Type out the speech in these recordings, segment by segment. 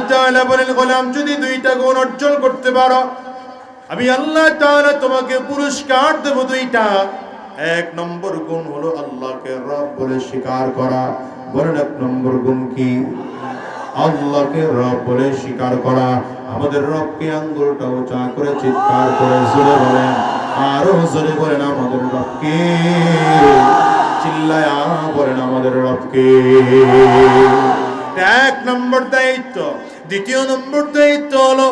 তাআলা বলেন, গোলাম, যদি দুইটা গুণ অর্জন করতে পারো, আমি আল্লাহ তাআলা তোমাকে পুরস্কার দেব দুইটা। এক নম্বর গুণ হলো আল্লাহকে রব বলে স্বীকার করা। বলেন, এক নম্বর গুণ কি? আল্লাহকে রব বলে স্বীকার করা। আমাদের রবকে আঙ্গুলটা উঁচা করে চিৎকার করে জোরে বলেন। আরও জোরে বলেন, আমাদের রবকে। চিল্লায়া বলেন, আমাদের রবকে। এক নম্বর দায়িত্ব। দ্বিতীয় নম্বর দায়িত্ব হলো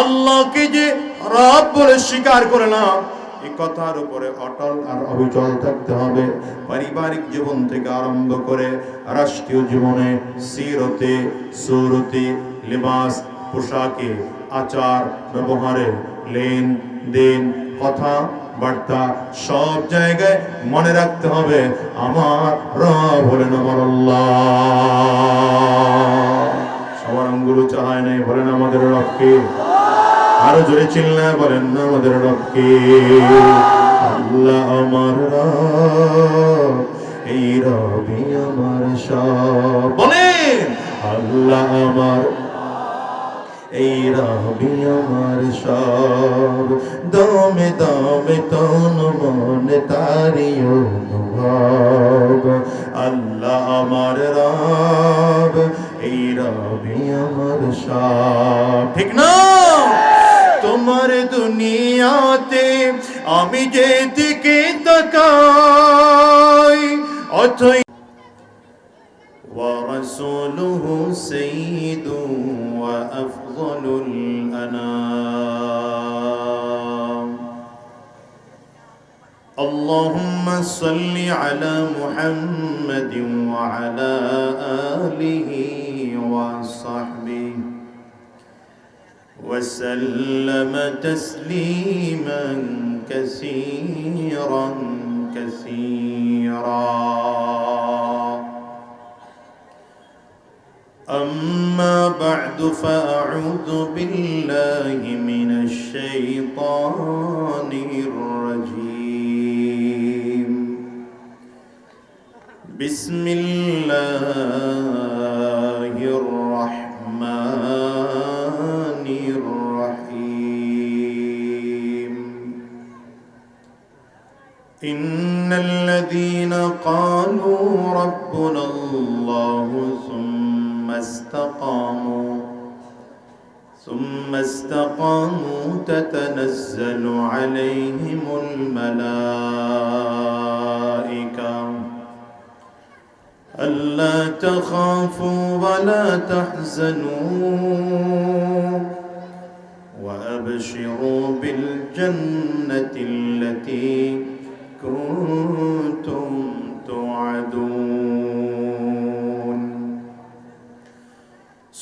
আল্লাহকে যে রব বলে স্বীকার করলাম এই কথার উপরে অটল আর অবিচল থাকতে হবে। পারিবারিক জীবন থেকে আরম্ভ করে রাষ্ট্রীয় জীবনে সিরতে, সুরতে, লিবাস, পোশাকে, আচার, ব্যবহারে লেন দেন কথা বার্তা সব জায়গায় মনে রাখতে হবে, আমার রব হলেন সবার আঙ্গুলো চাহায় নাই, বলেন আমাদের রবকে। আরও জোরে চিল্লায় বলেন না আমাদের রবকে। আল্লাহ আমার রব, এই রবি আমার সব। বলেন, আল্লাহ আমার এই রবি আমার সব। দমে দমে তন মনে তারি অনুভব। আল্লাহ আমার রব, এই রবি আমার সব। ঠিক না? তোমার দুনিয়াতে আমি যে দিকে তাকাই অথই ورسوله سيد وأفضل الأنام. اللهم صل على محمد وعلى آله وصحبه وسلم تسليما كثيرا كثيرا. أما بعد فأعوذ بالله من الشيطان الرجيم. بسم الله الرحمن الرحيم. إن الذين قالوا ربنا الله استقاموا. ثم استقاموا تتنزل عليهم الملائكة. ألا تخافوا ولا تحزنوا. وأبشروا بالجنة التي كنتم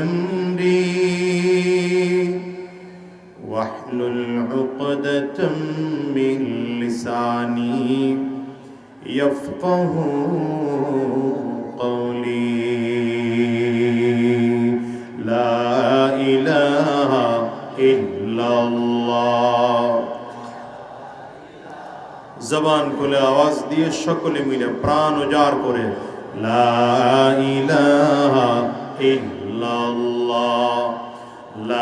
أمري واحلل عقدة من لساني يفقه قولي لا إله إلا الله জবান খুলে আওয়াজ দিয়ে সকলে মিলে প্রাণ উজাড় করে লা ইলাহা ইল্লাল্লাহ লা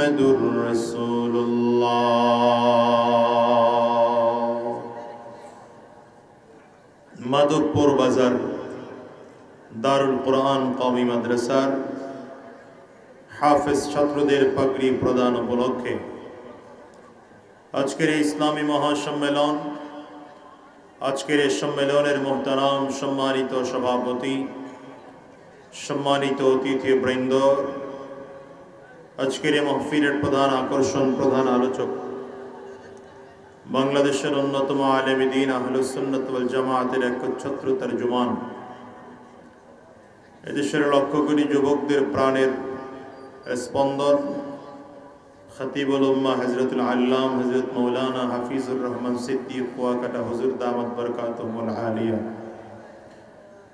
محمد رسول الله মাধবপুর বাজার দারুল কোরআন কওমি মাদ্রাসার হাফেজ ছাত্রদের পাগড়ি প্রদান উপলক্ষে আজকের এই ইসলামী মহাসম্মেলন আজকের এই সম্মেলনের মোহতারাম সম্মানিত সভাপতি সম্মানিত অতিথি বৃন্দ আজকের এই মহফিলের প্রধান আকর্ষণ, প্রধান আলোচক। বাংলাদেশের অন্যতম আলেমী দিন আহলুসন্নত ওয়াল জামায়াতের একচ্ছত্রতার জুমান এদেশের লক্ষ কোটি যুবকদের প্রাণের স্পন্দন। খতিবুল উম্মা হজরতুল আল্লাম হজরত মৌলানা হাফিজুর রহমান সিদ্দিক, কুয়াকাটা হুজুর দামত বরকাতুল আলিয়া।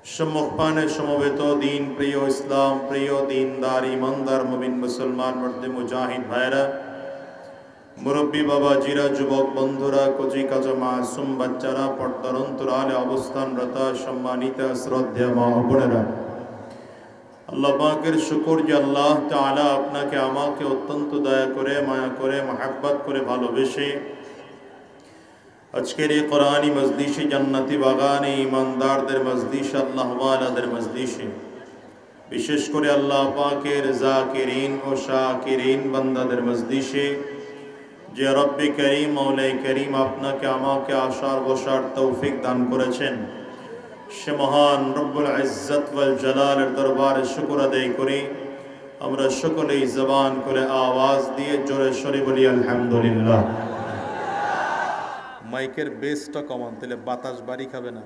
সম্মুখপানে সমবেত দিন প্রিয় ইসলাম প্রিয় দিন দিনদার ইমানদার মুমিন মুসলমান মর্দে মুজাহিদ ভাইরা মুরব্বী বাবা জিরা যুবক বন্ধুরা কচি কাজা মাসুম বাচ্চারা পর্দার অন্তরালে অবস্থানরতা সম্মানিত শ্রদ্ধা মা বোনেরা আল্লাহ পাকের শুকর যে আল্লাহ তাআলা আপনাকে আমাকে অত্যন্ত দয়া করে মায়া করে মাহাব্বত করে ভালোবেসে আজকের এই কোরআনী মজলিসে জান্নাতি বাগানে ইমানদারদের মজলিস, আল্লাহ ওয়ালাদের মজলিসে, বিশেষ করে আল্লাহ পাকের জাকিরিন ও শাকিরিন বান্দাদের মজলিসে, যে রব্বি করিম মৌলাই করিম আপনাকে, আমাকে আশার বসার তৌফিক দান করেছেন। সে মহান রব্বুল ইজ্জত ওয়াল জালালের দরবারে শুকর আদায় করি। আমরা সকলেই জবান করে আওয়াজ দিয়ে জোরে সরে বলি, আলহামদুলিল্লাহ। মাইকের বেসটা কমান, তাহলে বাতাস বাড়ি খাবে না।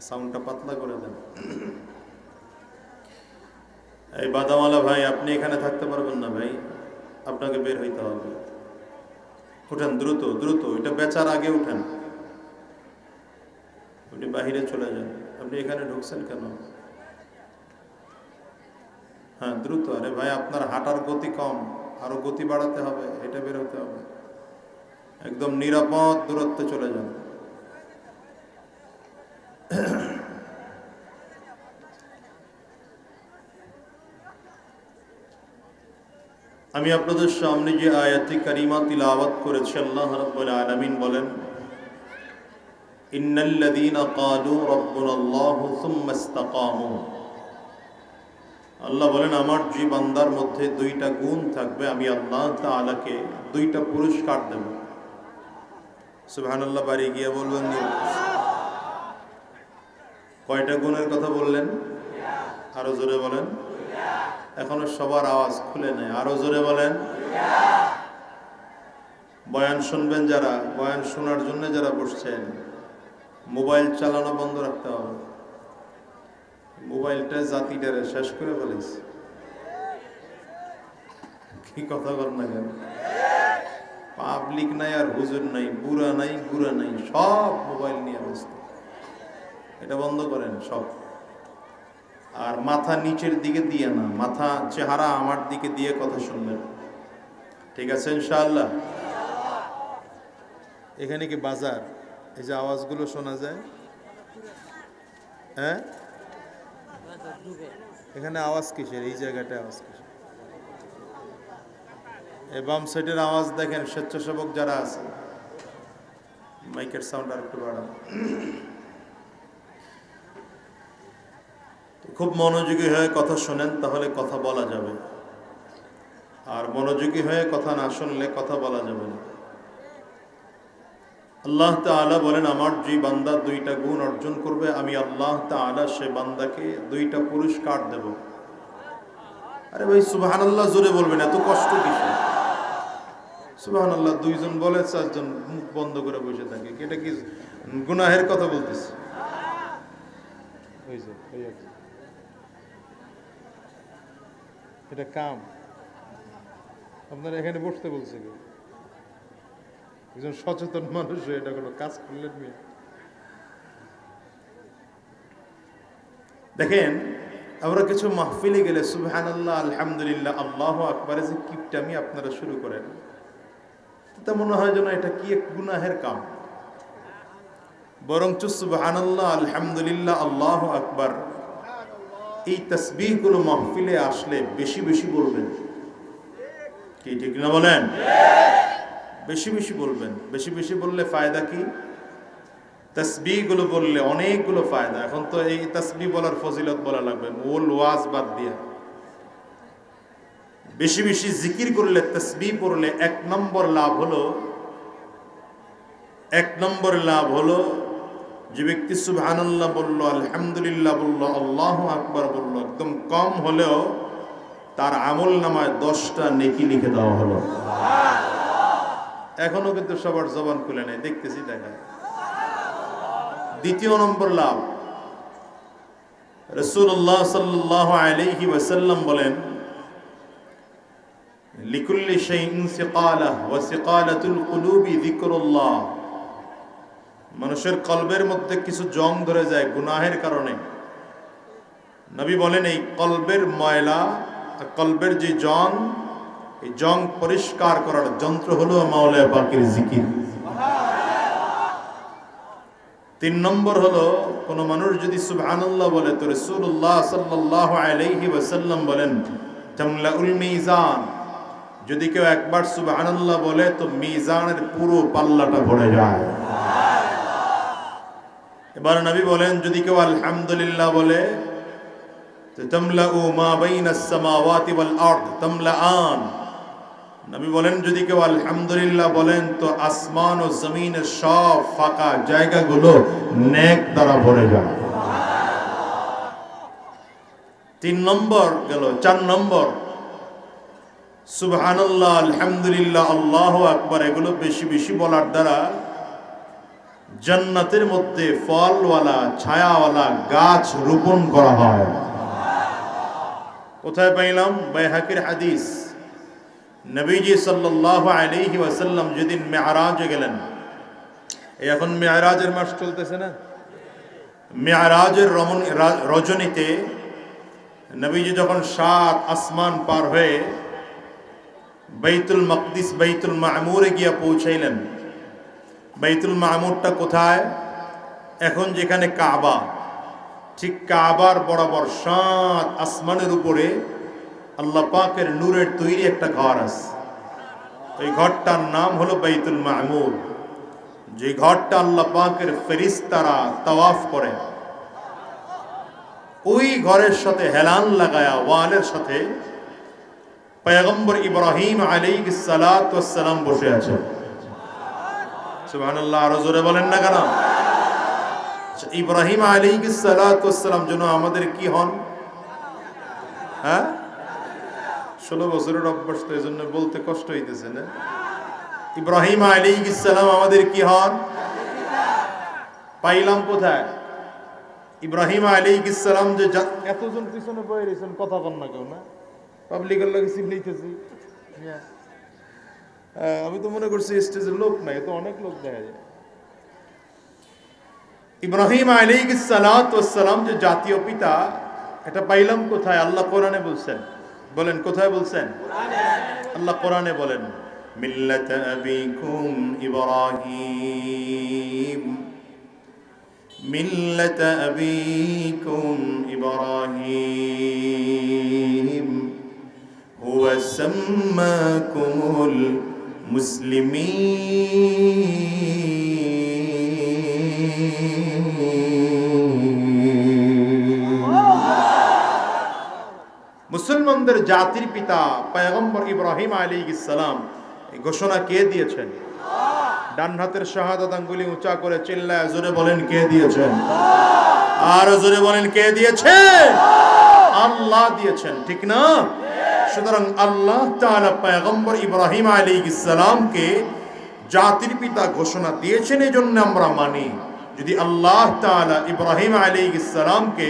সাউন্ডটা পাতলা করে দেন। এই বাদামালা ভাই, আপনি এখানে থাকতে পারবেন না ভাই। আপনাকে বের হইতে হবে। উঠেন, দ্রুত দ্রুত এটা বেচার আগে উঠেন। আপনি বাহিরে চলে যান। আপনি এখানে ঢুকছেন কেন? হ্যাঁ দ্রুত। আরে ভাই, আপনার হাঁটার গতি কম। আরও গতি বাড়াতে হবে, এটা বের হতে হবে। একদম নিরাপদ দূরত্বে চলে যান আমি আপনাদের সামনে যে আয়াতি কারিমা তিলাওয়াত করেছি, আল্লাহ রাব্বুল আলামিন বলেন, ইন্নাল্লাযীনা ক্বালু রাব্বুনাল্লাহু সুম্মা ইসতাকামু। আল্লাহ বলেন, আমার যে বান্দার মধ্যে দুইটা গুণ থাকবে, আমি আল্লাহ তাআলাকে দুইটা পুরস্কার দেব। সুবহানাল্লাহ, বাড়ি গিয়ে বলবেন কয়টা গুণের কথা বললেন? আরও জোরে বলেন। এখনও সবার আওয়াজ খুলে নেয় আরও জোরে বলেন। বয়ান শুনবেন যারা, বয়ান শোনার জন্য যারা বসছেন, মোবাইল চালানো বন্ধ রাখতে হবে। মোবাইলটা জাতিটারে শেষ করে ফেলেছে। কি কথা বল না কেন? পাবলিক নাই আর হুজুর নাই, বুড়া নাই গুড়া নাই, সব মোবাইল নিয়ে ব্যস্ত। এটা বন্ধ করেন সব। আর মাথা নিচের দিকে দিয়ে না, মাথা চেহারা আমার দিকে দিয়ে কথা শুনবেন। ঠিক আছে, ইনশাআল্লাহ। এখানে কি বাজার? এই যে আওয়াজগুলো শোনা যায়? হ্যাঁ? এখানে আওয়াজ কিসের? এই জায়গাটা আওয়াজ কিসের? এই বাম সাইডের আওয়াজ দেখেন স্বেচ্ছাসেবক যারা আছে। মাইকের সাউন্ড আর একটু বাড়ান। খুব মনোযোগী হয়ে কথা শোনেন, তাহলে কথা বলা যাবে। আর মনোযোগী হয়ে কথা না শুনলে কথা বলা যাবে না। আল্লাহ তাআলা বলেন, আমার যে বান্দা দুইটা গুণ অর্জন করবে, আমি আল্লাহ তাআলা সে বান্দাকে দুইটা পুরস্কার দেব। আরে ভাই, সুবহানাল্লাহ, জোরে বলবেন, এত কষ্ট কিসে সুবহানাল্লাহ দুইজন বলে চারজন মুখ বন্ধ করে বসে থাকে। এটা কি গুনাহের কথা বলতেছে। এটা কাম। আপনারা এখানে বসতে বলছে কি একজন সচেতন মানুষ হয়ে এটা কোনো কাজ করলেন মেয়ে দেখেন আমরা কিছু মাহফিলে গেলে সুবহানাল্লাহ আলহামদুলিল্লাহ আল্লাহ আকবারে যে কিপটামি আপনারা শুরু করেন। তা মনে হয় যেন এটা কি এক গুনাহের কাম। বরঞ্চ সুবহানাল্লাহ, আলহামদুলিল্লাহ, আল্লাহ আকবার। এই তসবিহগুলো মাহফিলে আসলে বেশি বেশি বলবেন। কি, ঠিক না বলেন? বেশি বেশি বলবেন। বেশি বেশি বললে ফায়দা কি? তসবিগুলো বললে অনেকগুলো ফায়দা। এখন তো এই তসবি বলার ফজিলত বলা লাগবে। মূল ওয়াজ বাদ দিয়া। বেশি বেশি জিকির করলে তসবি পড়লে এক নম্বর লাভ হলো এক নম্বর লাভ হলো যে ব্যক্তি সুবহানাল্লাহ বলল আলহামদুলিল্লাহ বলল আল্লাহ আকবার বলল একদম কম হলেও তার আমল নামায় দশটা নেকি লিখে দেওয়া হলো। এখনও কিন্তু সবার জবান খুলে নেই দেখতেছি দেখায় দ্বিতীয় নম্বর লাভ। রসুল্লাহ সাল্লাহ আলাইহি ওয়াসাল্লাম বলেন লিকুল্লি ওয়া সিকালাতুল কুলুবি যিকরুল্লাহ। মানুষের কলবের মধ্যে কিছু জং ধরে যায় গুনাহের কারণে। নবী বলেন, এই কলবের ময়লা কলবের যে জং, এই জং পরিষ্কার করার যন্ত্র হলো মাওলায়া পাকের জিকির। তিন নম্বর হলো, কোন মানুষ যদি সুবহানাল্লাহ বলে, তো রাসূলুল্লাহ সাল্লাল্লাহু আলাইহি ওয়াসাল্লাম বলেন, তামলাউল মিজান। যদি কেউ একবার সুবহানাল্লাহ বলে, তো মিজানের পুরো পাল্লাটা ভরে যায়। এবার নবী বলেন, যদি কেউ আলহামদুলিল্লাহ বলে নবী বলেন, যদি কেউ বলেন, তো আসমান ও জমিনের সব ফাঁকা জায়গাগুলো নেক ভরে যায়। তিন নম্বর গেল, চার নম্বর। সুবহানাল্লাহ, আলহামদুলিল্লাহ, আল্লাহ আকবার, এগুলো বেশি বেশি বলার দ্বারা জান্নাতের মধ্যে ফলওয়ালা, ছায়াওয়ালা গাছ রোপণ করা হয়। কোথায় পাইলাম? বাইহাকির হাদিস। নবীজি সাল্লাল্লাহু আলাইহি ওয়াসাল্লাম যেদিন মেয়ারাজে গেলেন এখন মেয়ারাজের মাস চলতেছে না? মেয়ারাজের রমন- রজনীতে নবীজি যখন সাত আসমান পার হয়ে বাইতুল মকদিস বাইতুল মামুরে গিয়া পৌঁছাইলেন বাইতুল মামুরটা কোথায় এখন যেখানে কাবা ঠিক কাবার বরাবর সাত আসমানের উপরে আল্লাহ পাকের নূরের তৈরি একটা ঘর আছে ওই ঘরটার নাম হলো বাইতুল মামুর যে ঘরটা আল্লাহ পাকের ফেরিস্তারা তাওয়াফ করে ওই ঘরের সাথে হেলান লাগায়া ওয়ালের সাথে পয়গম্বর ইব্রাহিম ওয়াস সালাম বসে আছেন সুবহানাল্লাহ জোরে বলেন না কেন? আচ্ছা, ইব্রাহিম ওয়াস সালাম যেন আমাদের কি হন? হ্যাঁ? ষোলো বছরের অভ্যাস তো এই জন্য বলতে কষ্ট হইতেছে না? ইব্রাহিম আলাইহিস সালাম আমাদের কি হন? পাইলাম কোথায়? ইব্রাহিম আলাইহিস সালাম যে এতজন পিছনে বয়ে রয়েছেন কথা বল না কেউ না? পাবলিকের লাগে সিবলিতেছি আমি তো মনে করছি স্টেজের লোক নাই তো অনেক লোক দেখা যায়। ইব্রাহিম সালাম যে জাতীয় পিতা এটা পাইলাম কোথায়? আল্লাহ কোরআনে বলছেন। বলেন কোথায় বলছেন? আল্লাহ কোরআনে বলেন মিল্লাত আবিকুম ইব্রাহিম মিল্লাত আবিকুম ইব্রাহিম। সাম্মাকুমুল মুসলিমিন মুসলমানদের জাতির পিতা পয়গম্বর ইব্রাহিম আলী ইসলাম ঘোষণা কে দিয়েছেন? ডান হাতের শাহাদাত আঙ্গুলি উঁচা করে চিল্লায় জোরে বলেন কে দিয়েছেন? আর জোরে বলেন কে দিয়েছেন? আল্লাহ দিয়েছেন, ঠিক না? সুতরাং আল্লাহ তাআলা পয়গম্বর ইব্রাহিম আলাইহিস সালামকে জাতির পিতা ঘোষণা দিয়েছেন এই জন্য আমরা মানি। যদি আল্লাহ তাআলা ইব্রাহিম আলাইহিস সালামকে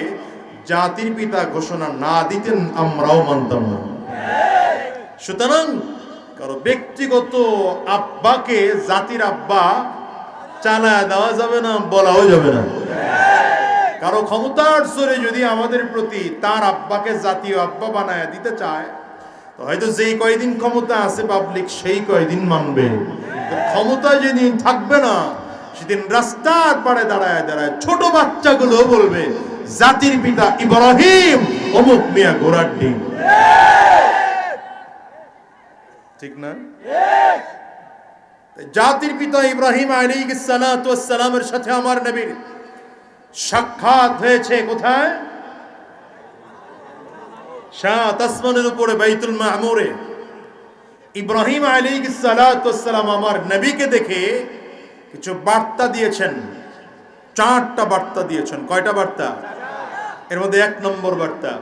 জাতির পিতা ঘোষণা না দিতেন, আমরাও মানতাম না। সুতরাং কারও ব্যক্তিগত আব্বাকে জাতির আব্বা চালায় দেওয়া যাবে না, বলাও যাবে না। কারও ক্ষমতার জোরে যদি আমাদের প্রতি তার আব্বাকে জাতীয় আব্বা বানায় দিতে চায় হয়তো যেই কয়দিন ক্ষমতা আছে পাবলিক সেই কয়দিন মানবে। ক্ষমতা যেদিন থাকবে না, সেদিন রাস্তার পাড়ে দাঁড়ায় দাঁড়ায় ছোট বাচ্চাগুলো বলবে, জাতির পিতা ইব্রাহিম, অমুক মিয়া ঘোড়ার ডিম। ঠিক না? জাতির পিতা ইব্রাহিম ওয়াস সালামের সাথে আমার নবীর সাক্ষাৎ হয়েছে কোথায়? বাইতুল ইব্রাহিম আমার দেখে কিছু বার্তা দিয়েছেন। চারটা বার্তা দিয়েছেন। কয়টা বার্তা? এর মধ্যে এক নম্বর বার্তা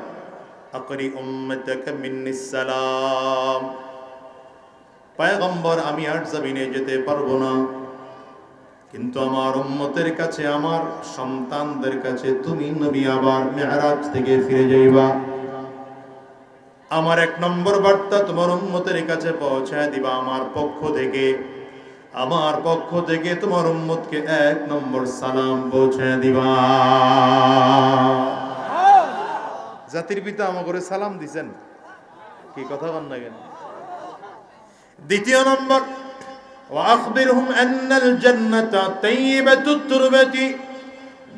সালাম। আমি আর জমিনে যেতে পারব না। কিন্তু আমার উম্মতের কাছে, আমার সন্তানদের কাছে তুমি নবী আবার মেহরাজ থেকে ফিরে যাইবা। আমার এক নম্বর বার্তা তোমার উম্মতের কাছে পৌঁছায় দিবা আমার পক্ষ থেকে আমার পক্ষ থেকে তোমার উম্মতকে এক নম্বর সালাম পৌঁছায় দিবা জাতির পিতা আমাকে সালাম দিছেন কি কথা বল না কেন দ্বিতীয় নম্বর وأخبرهم أن الجنة طيبة التربة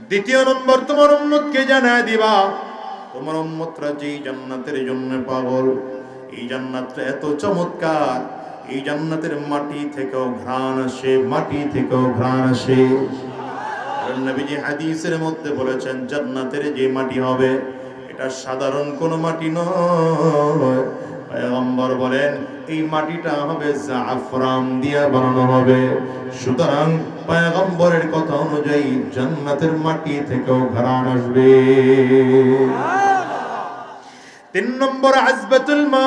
দ্বিতীয় নম্বর তোমার উম্মতকে জানা দিবা তোমার উম্মতরা যেই জান্নাতের জন্য পাগল, এই জান্নাতটা এত চমৎকার। এই জান্নাতের মাটি থেকেও ঘ্রাণ আসে, মাটি থেকেও ঘ্রাণ আসে। নবীজি হাদিসের মধ্যে বলেছেন, জান্নাতের যে মাটি হবে, এটা সাধারণ কোনো মাটি নয়। পয়গম্বর বলেন, এই মাটিটা হবে জাফরান দিয়া বানানো হবে। সুতরাং পয়গম্বরের কথা অনুযায়ী জান্নাতের মাটি থেকেও ঘরান আসবে। তিন নম্বর আজবাতুল মা।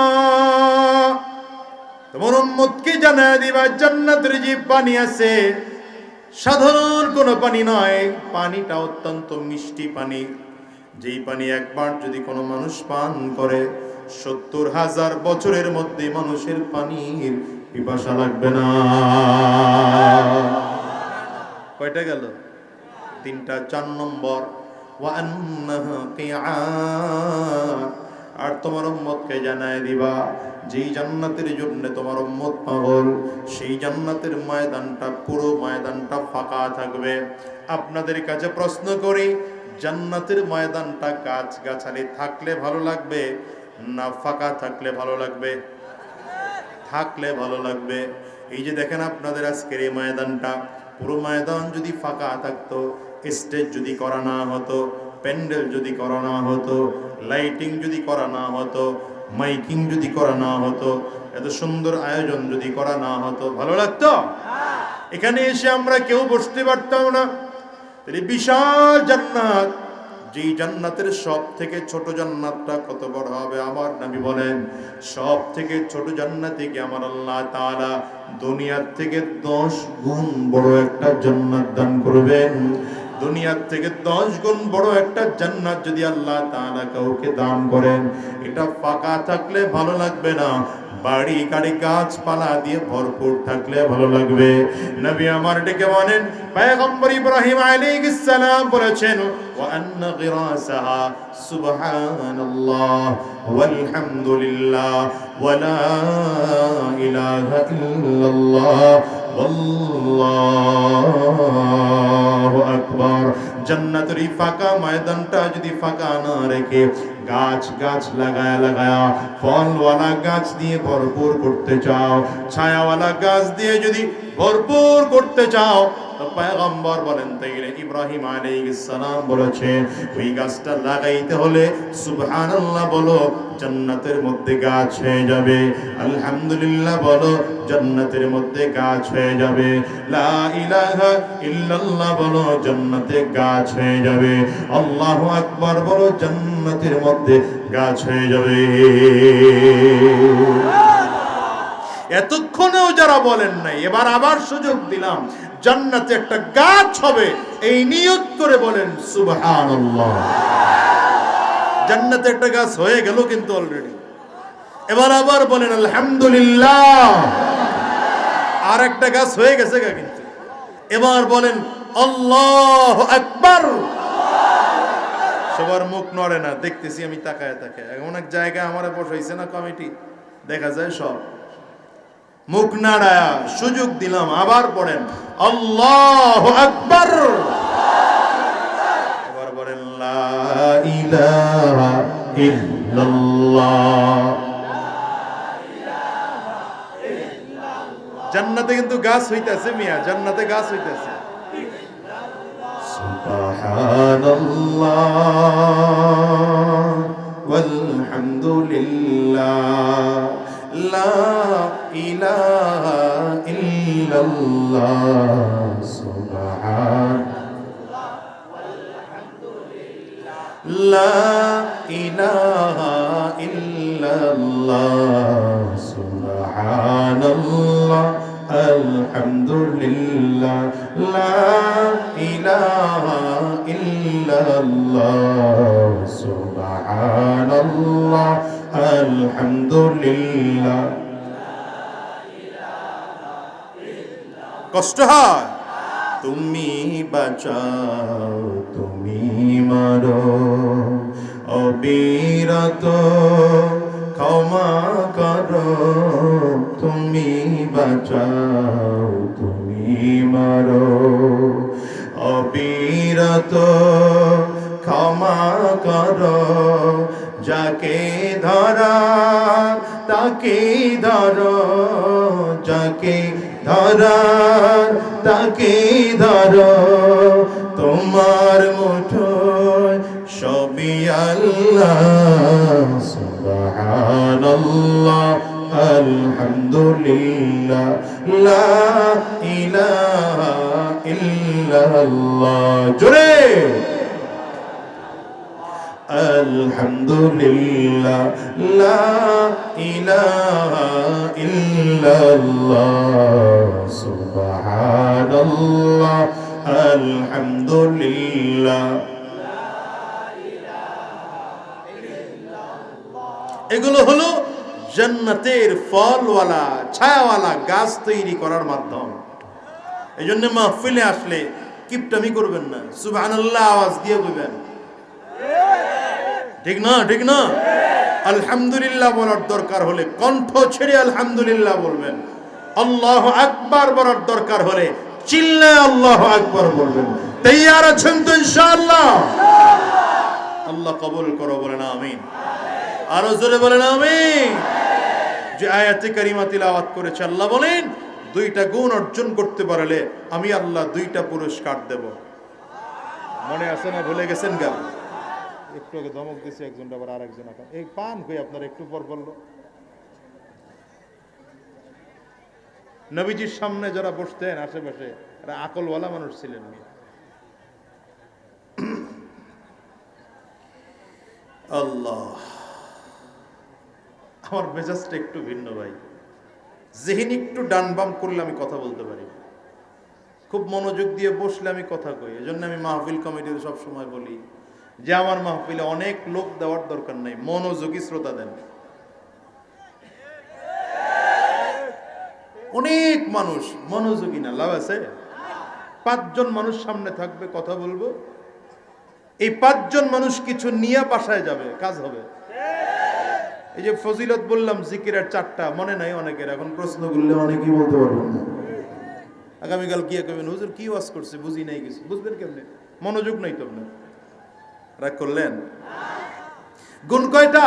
তোমার উম্মতকে জানা দিবা, জান্নাতের যে পানি আছে, সাধারণ কোনো পানি নয়, পানিটা অত্যন্ত মিষ্টি পানি। যেই পানি একবার যদি কোনো মানুষ পান করে, সত্তর হাজার বছরের মধ্যে মানুষের পানির পিপাসা লাগবে না। কয়টা গেল? তিনটা, চার নম্বর। ওয়ান্নাহা কিআর। আর তোমার উম্মতকে জানায় দিবা, যেই জান্নাতের জন্য তোমার উম্মত পাগল, সেই জান্নাতের ময়দানটা, পুরো ময়দানটা ফাঁকা থাকবে। আপনাদের কাছে প্রশ্ন করি, জান্নাতের ময়দানটা গাছ গাছালি থাকলে ভালো লাগবে, না ফাঁকা থাকলে ভালো লাগবে? থাকলে ভালো লাগবে। এই যে দেখেন আপনাদের আজকের এই ময়দানটা, পুরো ময়দান যদি ফাঁকা থাকতো স্টেজ যদি করা না হতো প্যান্ডেল যদি করা না হতো, লাইটিং যদি করা না হতো, মাইকিং যদি করা না হতো, এত সুন্দর আয়োজন যদি করা না হতো, ভালো লাগতো? এখানে এসে আমরা কেউ বসতে পারতাম না। বিশাল জান্নাত। যেই জান্নাতের সব থেকে ছোট জান্নাতটা কত বড় হবে আমার নবী বলেন সব থেকে ছোট জান্নাতে কি আমার আল্লাহ তাআলা? দুনিয়ার থেকে দশ গুণ বড় একটা জান্নাত দান করবেন। দুনিয়ার থেকে দশ গুণ বড় একটা জান্নাত যদি আল্লাহ তাআলা কাউকে দান করেন, এটা ফাঁকা থাকলে ভালো লাগবে না। বাড়ি, গাড়ি, গাছপালা দিয়ে ভরপুর থাকলে ভালো লাগবে। নবী আমার ডেকে বলেন, পয়গম্বর ইব্রাহিম আলাইহিস সালাম বলেছেন, ওয়া আন্না গিরাসাহা, সুবহানাল্লাহ ওয়াল হামদুলিল্লাহ ওয়া লা ইলাহা ইল্লাল্লাহ আকবার জান্নাতের এই ফাঁকা ময়দানটা যদি ফাঁকা না রেখে গাছ গাছ লাগায়া লাগায়া ফলওয়ালা গাছ দিয়ে ভরপুর করতে চাও ছায়াওয়ালা গাছ দিয়ে যদি ভরপুর করতে চাও। পয়গম্বর বলেন তাইলে ইব্রাহিম সালাম বলেছেন ওই গাছটা লাগাইতে হলে সুবহানাল্লাহ বলো, জান্নাতের মধ্যে গাছ হয়ে যাবে। আলহামদুলিল্লাহ বলো, জান্নাতের মধ্যে গাছ হয়ে যাবে। লা ইলাহা ইল্লাল্লাহ বলো, জান্নাতে গাছ হয়ে যাবে। আল্লাহু আকবার বলো, জান্নাতের মধ্যে গাছ হয়ে যাবে। এতক্ষণেও যারা বলেন নাই, এবার আবার সুযোগ দিলাম, জান্নাতে একটা গাছ হবে, এই নিয়ত করে বলেন, সুবহানাল্লাহ। জান্নাতে একটা গাছ হয়ে গেল কিন্তু অলরেডি এবার আবার বলেন, আলহামদুলিল্লাহ। আর একটা গাছ হয়ে গেছে গা কিন্তু। এবার বলেন, আল্লাহ আকবার। সবার মুখ নড়ে না, দেখতেছি আমি তাকায় তাকায়। এমন এক জায়গায় আমার বসাইছে না কমিটি? দেখা যায় সব। মুখ নাড়ায়া, সুযোগ দিলাম, আবার পড়েন। আল্লাহ আকবার। এবার বলেন জান্নাতে কিন্তু গাছ হইতাছে মিয়া, জান্নাতে গাছ হইতাছে। কষ্ট হয়। তুমি বাঁচাও, তুমি মারো। অবিরত ক্ষমা করো। তুমি বাঁচাও, তুমি মারো। অবিরত ক্ষমা করো। যাকে ধরা, তাকে ধরো। যাকে ধরা তাকে ধরো। তোমার মুঠোয় সবই আল্লাহ সুবহানাল্লাহ আলহামদুলিল্লাহ লা ইলাহা ইল্লাল্লাহ। জোরে! الحمد لله لا إله إلا الله سبحان الله الحمد لله এগুলো হলো জান্নাতের ফলওয়ালা ছায়াওয়ালা গাছ তৈরি করার মাধ্যম এই জন্য মাহফিলে আসলে কিপটামি করবেন না সুবহানাল্লাহ আওয়াজ দিয়ে বলবেন ঠিক না ঠিক না? আলহামদুলিল্লাহ বলার দরকার হলে কণ্ঠ ছেড়ে আলহামদুলিল্লাহ বলবেন। আল্লাহ আকবার বলার দরকার হলে চিল্লায় আল্লাহ আকবার বলবেন। তৈয়ার আছেন তো ইনশাআল্লাহ? আল্লাহ কবুল করো, বলেন আমিন। আরও জোরে বলেন আমিন। যে আয়াতে কারিমা তিলাওয়াত করেছে, আল্লাহ বলেন, দুইটা গুণ অর্জন করতে পারলে আমি আল্লাহ দুইটা পুরস্কার দেব। মনে আছে না, ভুলে গেছেন গা? একটু আগে ধমক দিয়েছে একজন আবার আর একজন এখন। এই পান কই আপনার? একটু পর বলল। নবীজির সামনে যারা বসতেন আশেপাশে, এরা আকলওয়ালা মানুষ ছিলেন আল্লাহ। আমার মেজাজটা একটু ভিন্ন ভাই। জেহিন একটু ডান বাম করলে আমি কথা বলতে পারি। খুব মনোযোগ দিয়ে বসলে আমি কথা কই। এজন্য আমি মাহফিল কমিটিতে সব সময় বলি যে আমার মাহফিলে অনেক লোক দেওয়ার দরকার নাই, মনোযোগী শ্রোতা দেন। অনেক মানুষ মনোযোগী না, লাভ আছে? পাঁচজন মানুষ সামনে থাকবে, কথা বলব? এই পাঁচজন মানুষ কিছু নিয়ে বাসায় যাবে, কাজ হবে। এই যে ফজিলত বললাম, জিকিরের চারটা, মনে নাই অনেকের, এখন প্রশ্ন করলে অনেকেই বলতে পারবেন না। আগামীকাল কি হুজুর কি ওয়াজ করছে? বুঝি নাই কিছু। বুঝবেন কেমনে? মনোযোগ নেই তো আপনার। রাগ করলেন গুণ কয়টা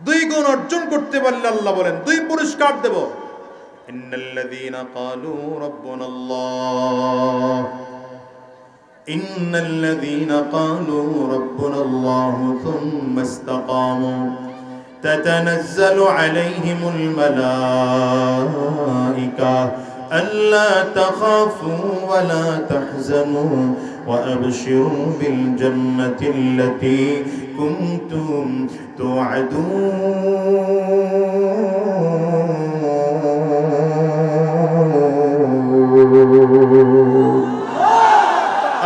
দুই গুণ অর্জন করতে পারলে আল্লাহ বলেন দুই পুরস্কার দেব ইন্নাল্লাযীনা ক্বালু রাব্বুনাল্লাহ ইন্নাল্লাযীনা ক্বালু রাব্বুনাল্লাহ থুম্মা ইসতাকামু تتنزل عليهم الملائكة ألا تخافوا ولا تحزنوا وأبشروا بالجنة التي كنتم توعدون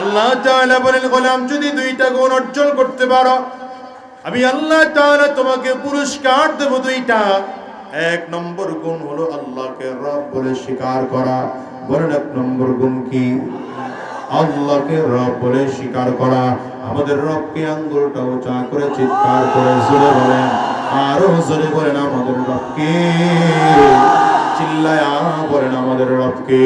আল্লাহ তাআলা বলেন গোলাম যদি দুইটা গুণ অর্জন করতে পারো আমি আল্লাহ তাআলা তোমাকে পুরস্কার দেব দুইটা এক নম্বর গুণ হলো আল্লাহকে রব বলে স্বীকার করা বলেন এক নম্বর গুণ কি আল্লাহকে রব বলে স্বীকার করা। আমাদের রবকে আঙ্গুলটা উঁচা করে চিৎকার করে জোরে বলেন। আরও জোরে বলেন আমাদের রবকে। চিল্লায়া বলেন আমাদের রবকে।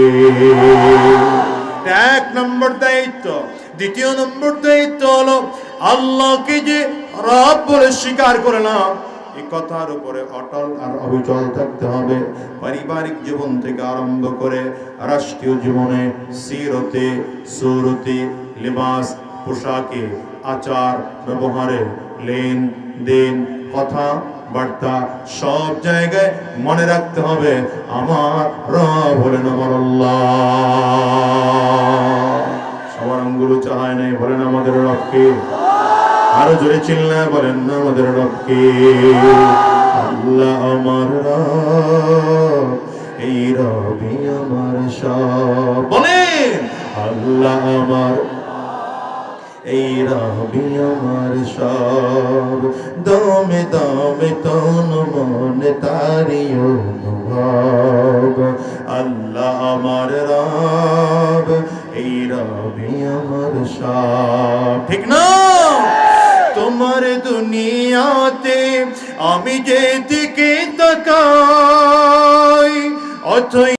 এক নম্বর দায়িত্ব। দ্বিতীয় নম্বর দায়িত্ব হলো আল্লাহকে যে রব বলে স্বীকার করলাম এই কথার উপরে অটল আর অবিচল থাকতে হবে। পারিবারিক জীবন থেকে আরম্ভ করে রাষ্ট্রীয় জীবনে সিরতে, সুরতে, লিবাস, পোশাকে, আচার, ব্যবহারে, লেন দেন, কথা, বার্তা, সব জায়গায় মনে রাখতে হবে, আমার রব সবার আঙ্গুলো চাহায় নাই, বলেন আমাদের রবকে। আরও জোরে চিল্লায় বলেন না আমাদের রবকে, আল্লাহ আমার এই রবি আমার সব। বলেন, আল্লাহ আমার, এই রবি আমার সব। দমে দমে তন মনে তারি অনুভব, আল্লাহ আমার রব, এই রবি আমার সব। ঠিক না? তোমার দুনিয়াতে আমি যেদিকে তাকাই অথই